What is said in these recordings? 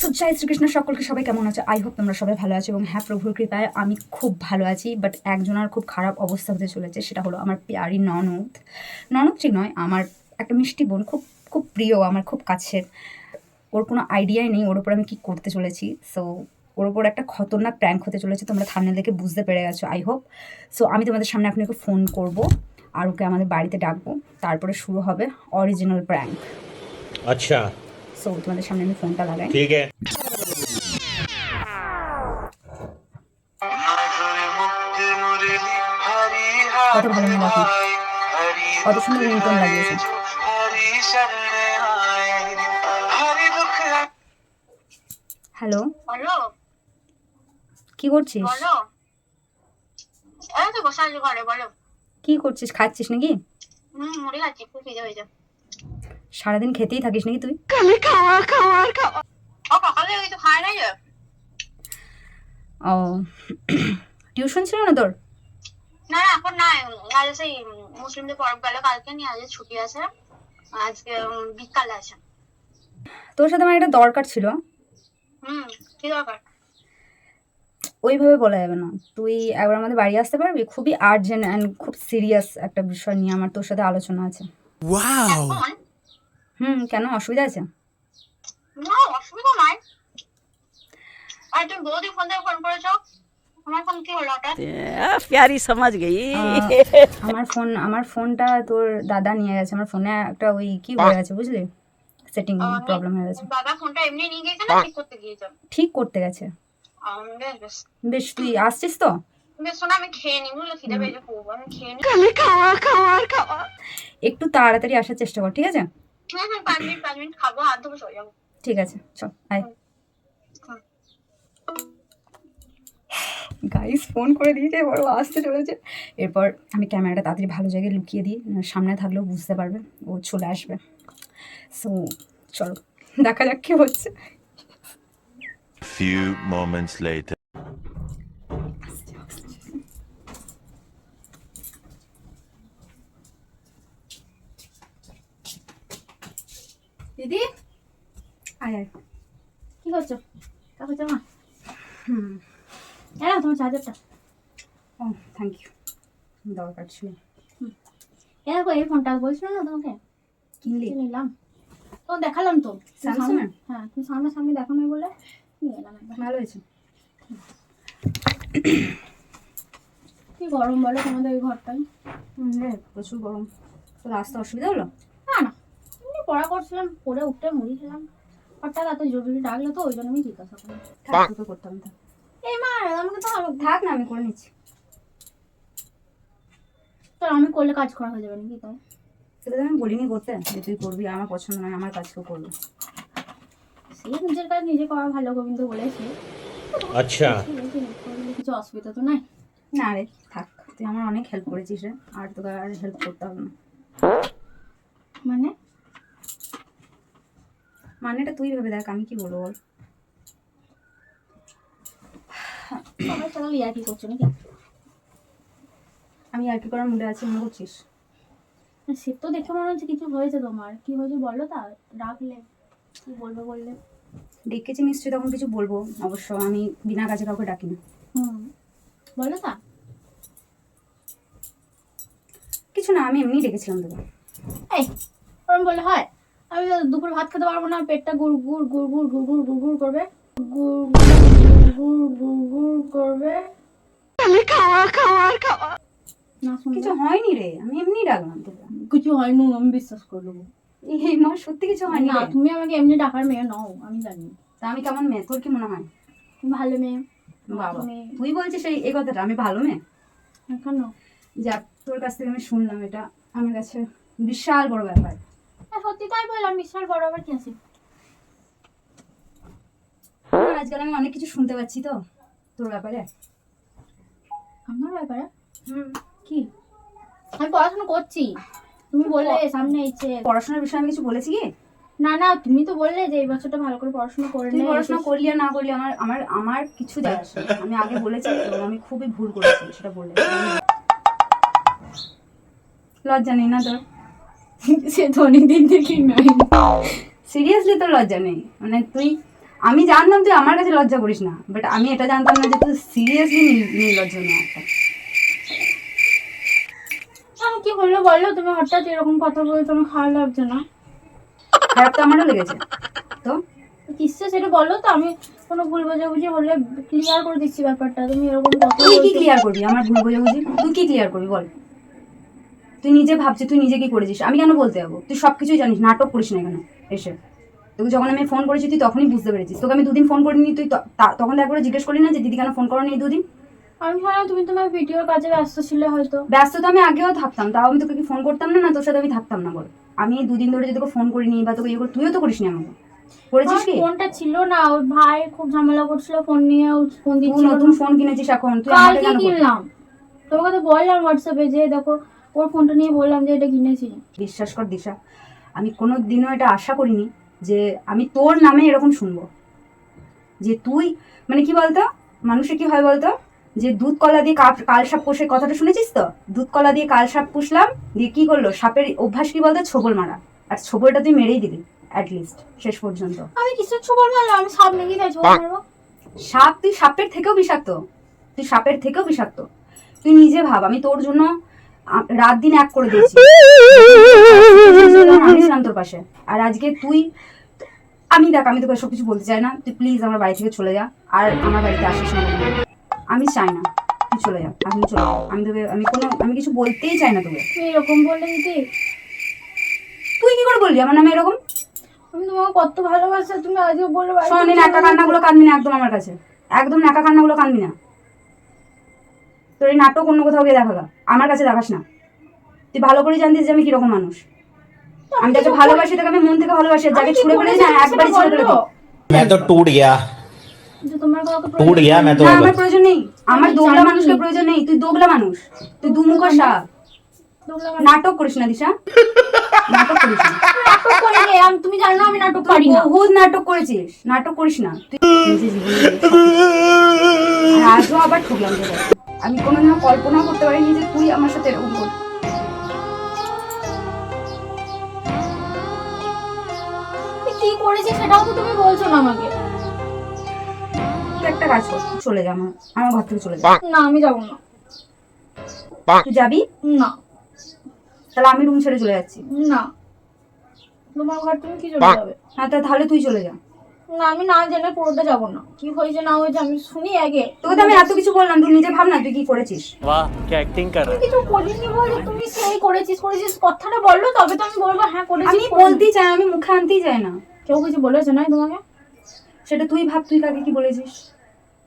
So জয় শ্রীকৃষ্ণ, সকলকে সবাই কেমন আছে? আই হোপ তোমরা সবাই ভালো আছো এবং হ্যাঁ প্রভুর কৃপায় আমি খুব ভালো আছি বাট একজনের খুব খারাপ অবস্থা হতে চলেছে, সেটা হলো আমার পেয়ারি ননদ। ননদ ঠিক নয়, আমার একটা মিষ্টি বোন, খুব খুব প্রিয়, আমার খুব কাছের। ওর কোনো আইডিয়াই নেই, ওর ওপর আমি কী করতে চলেছি। সো ওর ওপর একটা খতরনাক প্র্যাঙ্ক হতে চলেছে, তোমরা থামনে দেখে বুঝতে পেরে গেছো আই হোপ সো আমি তোমাদের সামনে আপনাকে ওকে ফোন করব আর ওকে আমাদের বাড়িতে ডাকবো, তারপরে শুরু হবে অরিজিনাল প্র্যাঙ্ক আচ্ছা। সো তোমাদের সামনে আমি ফোনটা লাগাই। ঠিক আছে। কত ভালো লাগে কত সুন্দর রিংটোন লাগিয়েছে হ্যালো। কি করছিস? কি করছিস? খাচ্ছিস নাকি? হুম মুড়ি খাচ্ছি খুব খিদে হয়ে যায় সারাদিন খেতেই থাকিস নাকি তুই? ও সকালে কিছু খায় নাই যে? ও টিউশন ছিল না তোর? না না এখন নাই। আজ সেই মুসলিমদের পরব গেল কালকে নিয়ে আজ ছুটি আছে। আজকে বিকালে আছে। তোর সাথে আমার একটা দরকার ছিল। হুম কি দরকার? ওইভাবে বলা যাবে না। তুই একবার আমাদের বাড়ি আসতে পারবি? খুবই আর্জেন্ট অ্যান্ড খুব সিরিয়াস একটা বিষয় নিয়ে আমার তোর সাথে আলোচনা আছে। এখন হুম কেন? অসুবিধা আছে? না অসুবিধা নাই। আর তুমি বৌদি ফোন দিয়ে ফোন করেছ? সমাজ গেই আমার ফোন আমার ফোনটা তোর দাদা নিয়ে গেছে। আমার ফোনে একটা ওই কি হয়ে গেছে বুঝলি? সেটিং প্রবলেম হয়ে গেছে। দাদা ফোনটা এমনি নিয়ে গেছে না ঠিক করতে গিয়েছে? ঠিক করতে গেছে। বেশ তুই আসছিস তো? খেয়ে নিই নেবে একটু তাড়াতাড়ি আসার চেষ্টা কর ঠিক আছে? হ্যাঁ হ্যাঁ পাঁচ মিনিট পাঁচ মিনিট খাব হাত ধোবো চলে যাব ঠিক আছে চল আয়। গাইস ফোন করে দিয়েছে এবার ও আসতে চলেছে। এরপর আমি ক্যামেরাটা তাড়াতাড়ি ভালো জায়গায় লুকিয়ে দিই সামনে থাকলেও বুঝতে পারবে ও চলে আসবে। সো চলো দেখা যাক কি হচ্ছে। Few moments later. দিদি আয় আয়। কি করছ? কাকু জামা হুম। এরা তোমার চার্জারটা। ও থ্যাংক ইউ দরকার ছিল। এরা এই ফোনটা বলছিল না তোমাকে? কিনলি? নিলাম। তো দেখালাম তো। এর? হ্যাঁ তুমি সামনে? সামনে? দেখো না বলে নিয়ে এলাম ভালো হয়েছে। কি গরম বলো তোমাদের ওই রে প্রচুর গরম। তো রাস্তা অসুবিধা হলো? না না। পড়া করছিলাম পড়ে উঠে মুড়ি খেলাম। হঠাৎ জরুরি তো করলে কাজ করা হয়ে যাবে করবি সে নিজের নিজে করা ভালো আচ্ছা। অসুবিধা তো নাই। না রে থাক। তুই আমার অনেক হেল্প করেছিস রে। আর তোকে আর হেল্প না। মানে? মানেটা তুই ভেবে দেখ আমি কি বলব বল? সবাই সকাল ইয়ার কি করছ নাকি? আমি আর কি করার মুডে আছি মনে করছিস? সে তো দেখে মনে হচ্ছে কিছু হয়েছে তোমার। কি হয়েছে বলো তা? ডাকলে। কি বলবে বললে? ডেকেছি নিশ্চয়ই তখন কিছু বলব। অবশ্য আমি বিনা কাজে কাউকে ডাকি না হুম। বলো তা। কিছু না আমি এমনি ডেকেছিলাম তোকে। এই ওরম বললে হয়? আমি দুপুর ভাত খেতে পারব না পেটটা গুড় গুড় গুড় গুড় গুড় গুড় গুড় গুড় করবে গুড় গুড় গুড় গুড় গুড় করবে না শুনবে কিছু হয়নি রে আমি এমনি ডাকলাম তোকে কিছু হয়নি আমি বিশ্বাস করে এই মা সত্যি কিছু হয়নি না তুমি আমাকে এমনি ডাকার মেয়ে নও আমি জানি তা আমি কেমন মেয়ে তোর কি মনে হয় ভালো মেয়ে বাবা তুই বলছিস এই এই কথাটা আমি ভালো মেয়ে কেন যাক তোর কাছ থেকে আমি শুনলাম এটা আমার কাছে বিশাল বড় ব্যাপার হ্যাঁ, সত্যি তাই বললাম বিশাল বড় আবার কি আছে? আজকাল আমি অনেক কিছু শুনতে পাচ্ছি তো তোর ব্যাপারে। আমার ব্যাপারে? হুম। কি? আমি পড়াশোনা করছি। তুমি বললে সামনে ইচ্ছে পড়াশোনার বিষয়ে আমি কিছু বলেছি কি? না না তুমি তো বললে যে এই বছরটা ভালো করে পড়াশোনা করে তুই নে। পড়াশোনা করলি আর না করলি আমার আমার আমার কিছু যায় আসে আমি আগে বলেছি এবং আমি খুবই ভুল করেছি সেটা বলে লজ্জা নেই না তোর? সে তো অনেক দিন থেকে নাই সিরিয়াসলি তোর লজ্জা নেই? মানে তুই আমি জানতাম তুই আমার কাছে লজ্জা করিস না বাট আমি এটা জানতাম না যে তুই সিরিয়াসলি নির্লজ্জ না একটা। কি হলো বলো তুমি হঠাৎ এরকম কথা বলে তোমার খারাপ লাগছে না? খারাপ তো আমারও লেগেছে। তো? কিসে সেটা বলো তো আমি কোনো ভুল বোঝাবুঝি হলে ক্লিয়ার করে দিচ্ছি ব্যাপারটা তুমি এরকম কথা তুই কি। ক্লিয়ার করবি? আমার ভুল বোঝাবুঝি তুই কি ক্লিয়ার করবি বল। তুই নিজে ভাবছিস তুই নিজে কি করেছিস? আমি কেন বলতে যাব? তুই সব কিছুই জানিস নাটক করিস না কেন এসে? তোকে যখন আমি ফোন করেছি তুই তখনই বুঝতে পেরেছিস। তোকে আমি দুদিন ফোন করিনি তুই তখন তো একবার জিজ্ঞেস করলি না যে দিদি কেন ফোন করো এই দুদিন? আমি ভাবলাম তুমি তোমার ভিডিওর কাজে ব্যস্ত ছিলে হয়তো। ব্যস্ত তো আমি আগেও থাকতাম তাও আমি তোকে কি ফোন করতাম না না তোর সাথে আমি থাকতাম না বল। আমি দুদিন ধরে যদি তোকে ফোন করিনি বা তোকে ইয়ে করে তুইও তো করিস করিসনি আমাকে। করেছিস কি? ফোনটা ছিল না ওর ভাই খুব ঝামেলা করছিল ফোন নিয়ে ফোন দিচ্ছিল নতুন ফোন কিনেছিস এখন তুই আমাকে কেন কিনলাম। তোমাকে তো বললাম হোয়াটসঅ্যাপে যে দেখো ওর ফোনটা নিয়ে বললাম যে এটা কিনেছি। বিশ্বাস কর দিশা আমি কোনো দিনও এটা আশা করিনি যে আমি তোর নামে এরকম শুনব। যে তুই মানে কি বলতো? মানুষের কি হয় বলতো? যে দুধ কলা দিয়ে কাল সাপ পোষে কথাটা শুনেছিস তো? দুধ কলা দিয়ে কাল সাপ পুষলাম দিয়ে কি করল? সাপের অভ্যাস কি বলতো? ছোবল মারা। আর ছোবলটা তুই মেরেই দিলি অ্যাটলিস্ট শেষ পর্যন্ত। আমি কিসের ছবল মারলাম? আমি সাপ নাকি তাই ছবল মারবো। সাপ তুই সাপের থেকেও বিষাক্ত। তুই সাপের থেকেও বিষাক্ত। তুই নিজে ভাব আমি তোর জন্য রাত দিন এক করে দিয়েছি। আমি ছিলাম তোর পাশে। আর আজকে তুই আমি দেখ আমি তোকে সব কিছু বলতে চাই না। তুই প্লিজ আমার বাড়ি থেকে চলে যা। আর আমার বাড়িতে আসিস না আমি চাই না। তুই চলে যা। আপনি চলে যা আমি তোকে আমি কোনো আমি কিছু বলতেই চাই না তোকে। তুমি এরকম বললে দিদি তুই কি করে বললি? আমার নামে এরকম? আমি তোমাকে কত ভালোবাসা তুমি আজকে বলে বাড়ি শোন নাকা কান্নাগুলো কাঁদবি না একদম আমার কাছে। একদম নাকা কান্নাগুলো কাঁদবি না। তোর এই নাটক অন্য কোথাও গিয়ে দেখা গা। আমার কাছে দেখাস না তুই ভালো করে জানতিস যে আমি কিরকম মানুষ আমি যাকে ভালোবাসি তাকে আমি মন থেকে ভালোবাসি আর যাকে আমি কি ছুড়ে ফেলে করেছি না সেটা একবারই ছুড়ে ফেলে বলো। দিই। मैं तो टूट गया যে তোমার কাউকে टूट गया मैं तो না अब আমার প্রয়োজন নেই আমার আমি দোগলা জানি। মানুষকে প্রয়োজন নেই তুই দোগলা মানুষ তুই দুমুখো সাপ দোগলা মানে- নাটক করিস না দিশা নাটক করিস না নাটক করি রে, আমি তুমি জানো না আমি নাটক তুই পারি না বহুত নাটক করেছিস নাটক করিস না তুই নিজে জীবনে সব কিছু। আর আজও আবার ঠকলাম তোকে আমি কোনোদিনও কল্পনাও করতে পারিনি যে তুই আমার সাথে এরকম করবি। আমি কি করেছি সেটাও তো তুমি বলছো না আমাকে। তুই একটা কাজ কর চলে যা আমার আমার ঘর থেকে চলে যা। না আমি যাব না। তুই যাবি? না। তাহলে আমি রুম ছেড়ে চলে যাচ্ছি। না। তোমার ঘর তুমি কি চলে যাবে? হ্যাঁ তাহলে তুই চলে যা। না আমি না জেনে পড়তে যাব না। কি হয়েছে না হয়েছে আমি শুনি আগে। তোকে তো আমি এত কিছু বললাম তুই নিজে ভাবনা তুই কি করেছিস? বাহ কি অ্যাক্টিং কর। কিছু করিনি বলে তুমি সেই করেছিস করেছিস কথাটা বলল তবে তো আমি বলব হ্যাঁ করেছি আমি বলতেই চাই আমি মুখে আনতেই চাই না। কেউ কিছু বলেছে না তোমাকে? সেটা তুই ভাব তুই কাকে কি বলেছিস?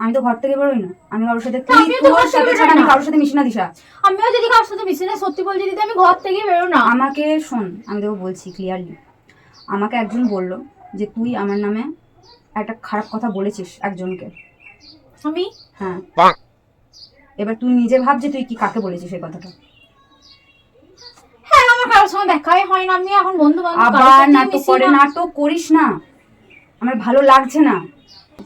আমি তো ঘর থেকে বেরোই না। আমি কারোর সাথে তোর সাথে ছাড়া আমি কারোর সাথে মিশি না দিশা। আমিও যদি কারোর সাথে মিশি না সত্যি বলছি দিদি আমি ঘর থেকে বেরো না। আমাকে শোন আমি তোকে বলছি ক্লিয়ারলি আমাকে একজন বলল যে তুই আমার নামে একটা খারাপ কথা বলেছিস একজনকে। আমি? হ্যাঁ। এবার তুই নিজে ভাব যে তুই কি কাকে বলেছিস এই কথাটা। হ্যাঁ আমার কারোর সঙ্গে দেখাই হয় না। আমি এখন বন্ধু বান্ধব আবার নাটক করে নাটক করিস না। আমার ভালো লাগছে না।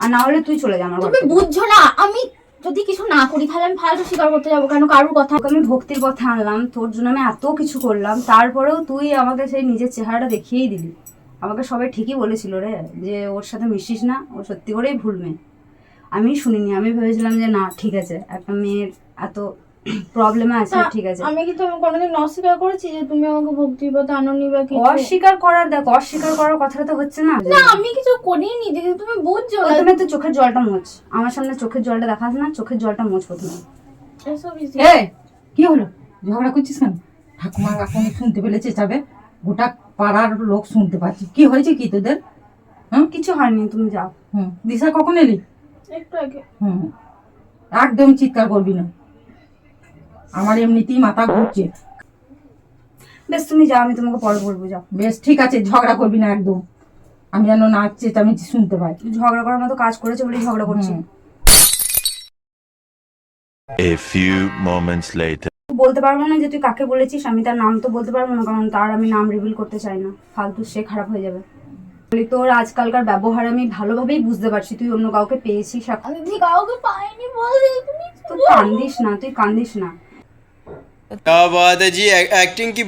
আর না হলে তুই চলে যা আমার তুমি বুঝছ না আমি যদি কিছু না করি তাহলে আমি ফালতু স্বীকার করতে যাব কেন? কারোর কথা। আমি ভক্তির কথা আনলাম তোর জন্য আমি এত কিছু করলাম তারপরেও তুই আমাকে সেই নিজের চেহারাটা দেখিয়েই দিলি। আমাকে সবাই ঠিকই বলেছিল রে যে ওর সাথে মিশিস না ও সত্যি করেই ভুল মেয়ে। আমি শুনিনি আমি ভেবেছিলাম যে না ঠিক আছে একটা মেয়ের এত প্রবলেমে আছে ঠিক আছে। আমি কি তুমি কোনোদিন অস্বীকার করেছি যে তুমি আমাকে ভক্তির পথে আননি বা কিছু। অস্বীকার করার দেখ অস্বীকার করার কথাটা তো হচ্ছে না। না আমি কিছু করিনি দিদি তুমি বুঝছ। না প্রথমে তো চোখের জলটা মোচ আমার সামনে চোখের জলটা দেখাস না চোখের জলটা মোচ প্রথমে। এ কি হলো? ঝগড়া করছিস কেন? ঠাকুমা এখন শুনতে পেলে চেঁচাবে গোটা পাড়ার লোক শুনতে পাচ্ছি। কি হয়েছে কি তোদের? হুম? কিছু হয়নি তুমি যাও। হুম। দিশা কখন এলি? একটু আগে। হুম। একদম চিৎকার করবি না। আমার এমনিতেই মাথা ঘুরছে। বেশ তুমি যাও আমি তোমাকে পরে বলব যাও। বেশ ঠিক আছে ঝগড়া করবি না একদম। আমি যেন না আমি শুনতে পাই। ঝগড়া করার মতো কাজ করেছে বলেই ঝগড়া করছি। A few moments later. বলতে পারব না যে তুই কাকে বলেছিস আমি তার নাম তো বলতে পারব না কারণ তার আমি নাম রিভিল করতে চাই না। ফালতু সে খারাপ হয়ে যাবে। তোর আজকালকার ব্যবহার আমি ভালোভাবেই বুঝতে পারছি তুই অন্য কাউকে পেয়েছিস আমি কাউকে পাইনি বলে তুই কান্দিস না তুই কান্দিস না। বাদ জি অ্যাক্টিং কি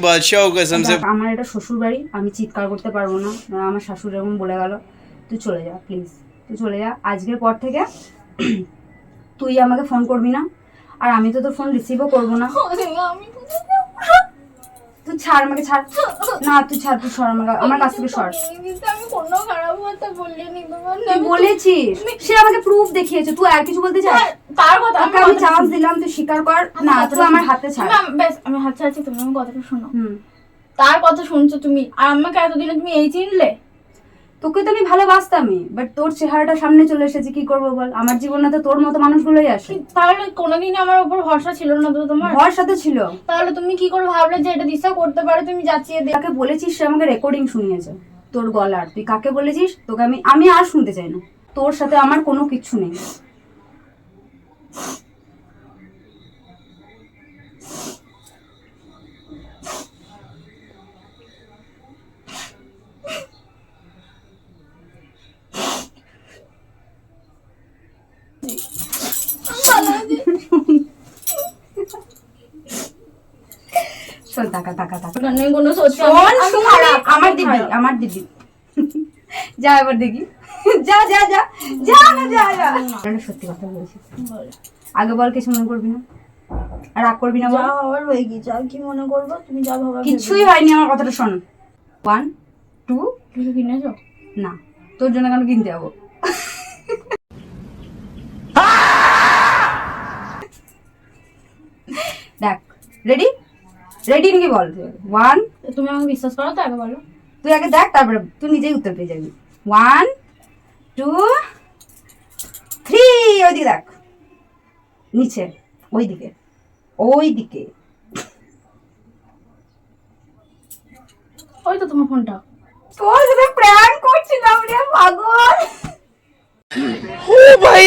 কসম সে আমার এটা শ্বশুর বাড়ি আমি চিৎকার করতে পারব না আমার শাশুড়ি এরকম বলে গেল। তুই চলে যা প্লিজ তুই চলে যা আজকের পর থেকে তুই আমাকে ফোন করবি না। আর আমি তো তোর ফোন রিসিভও করব না। তুই ছাড় আমাকে ছাড়। না তুই ছাড় তুই সর আমাকে আমার কাছ থেকে সর। তুই বলেছিস। সে আমাকে প্রুফ দেখিয়েছে। তুই আর কিছু বলতে চাস? তার কথা আমি চান্স দিলাম তুই স্বীকার কর। না তুই আমার হাতে ছাড়। তুমি আম- হাত ছাড়ছি তুমি আমার কথাটা শোনো। হুম। তার কথা শুনছো তুমি। আর আমাকে এতদিনে তুমি এই চিনলে? তোকে তো আমি ভালোবাসতামই বাট তোর চেহারাটা সামনে চলে এসেছে কি করব বল? আমার জীবনে তো তোর মতো মানুষগুলোই আসে। তাহলে কোনোদিন আমার উপর ভরসা ছিল না তো তোমার? ভরসা তো ছিল। তাহলে তুমি কি করে ভাবলে যে এটা দিশা করতে পারে? তুমি যাচিয়ে দে। কাকে বলেছিস সে আমাকে রেকর্ডিং শুনিয়েছে তোর গলার। তুই কাকে বলেছিস? তোকে আমি আমি আর শুনতে চাই না। তোর সাথে আমার কোনো কিছু নেই শোন টাকা কোনো সত্যি খারাপ, আমার খারাপ। আমার দিবি যা এবার দেখি। যা যা যা। যা না যা। যা সত্যি কথা বলেছি। বল। আগে বল কিছু মনে করবি না। আর রাগ করবি না বল। হয়ে আর কি মনে করব তুমি যা ভাবার কিছুই হয়নি আমার কথাটা শোন। ওয়ান টু কিছু কিনেছো? না। তোর জন্য কেন কিনতে যাব? দেখ রেডি রেডি নাকি বল। ওয়ান তুমি আমাকে বিশ্বাস করো তো আগে বলো। তুই আগে দেখ তারপরে তুই নিজেই উত্তর পেয়ে যাবি। ওয়ান টু থ্রি ওইদিকে দেখ। নিচে ওইদিকে ওইদিকে। ওই তো তোমার ফোনটা। তোর সাথে প্র্যাঙ্ক করছিলাম রে পাগল। ও ভাই!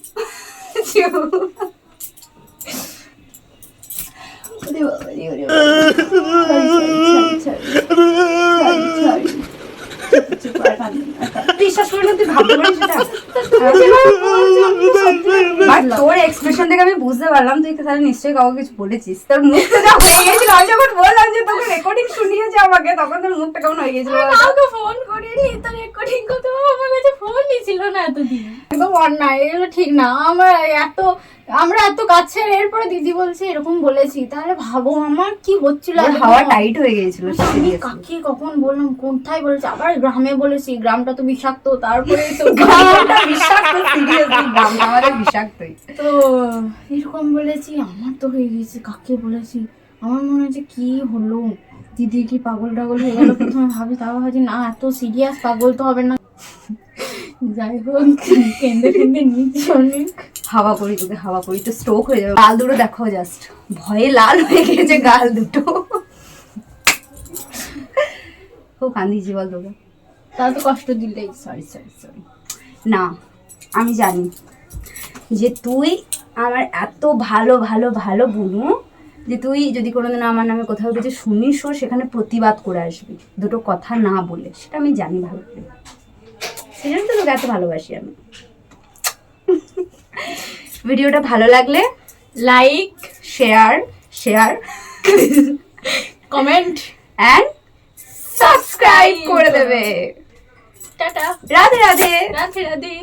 দেখে আমি বুঝতে পারলাম, তুই তাহলে নিশ্চয়ই কাউকে কিছু বলেছিস। তোর মুখটা হয়ে গেছিল আমি যখন বললাম যে তোকে রেকর্ডিং শুনিয়েছে আমাকে, তখন তোর মুখটা কেমন হয়ে গেছিল ফোন ফোন করিনি তো রেকর্ডিং করতে আমার কাছে ফোনই ছিল না এতদিন। একদম অন্যায় এগুলো ঠিক না। আমরা এত আমরা এত কাছের এরপরে দিদি বলছে এরকম বলেছি। তাহলে ভাবো আমার কি হচ্ছিল হাওয়া টাইট হয়ে গিয়েছিল আমি। কাকে কখন বললাম কোথায় বলেছি? আবার গ্রামে বলেছি গ্রামটা তো বিষাক্ত তারপরে তো গ্রামটা বিষাক্ত সিরিয়াসলি গ্রামটা আমাদের বিষাক্তই। তো এরকম বলেছি আমার তো হয়ে গেছে কাকে বলেছি? আমার মনে হচ্ছে কি হলো? দিদি কি পাগল টাগল হয়ে গেল প্রথমে ভাবি তারপর ভাবছি না এত সিরিয়াস পাগল তো হবে না। যাই হোক কেন্দ্রে কেন্দ্রে নিচ্ছি অনেক। হাওয়া করি তোকে হাওয়া করি তো স্ট্রোক হয়ে যাবে। গাল দুটো দেখো জাস্ট ভয়ে লাল হয়ে গেছে গাল দুটো। খুব কান্দিছি বল তোকে। তারা তো কষ্ট দিলেই। সরি সরি সরি না আমি জানি যে তুই আমার এত ভালো ভালো ভালো বুনু যে তুই যদি কোনোদিন আমার নামে কোথাও কিছু শুনিসও সেখানে প্রতিবাদ করে আসবি। দুটো কথা না বলে সেটা আমি জানি ভালো করে সেজন্য তো তোকে এত ভালোবাসি আমি। ভিডিওটা ভালো লাগলে like share share comment. And subscribe করে দেবে। টাটা। রাধে রাধে। রাধে রাধে।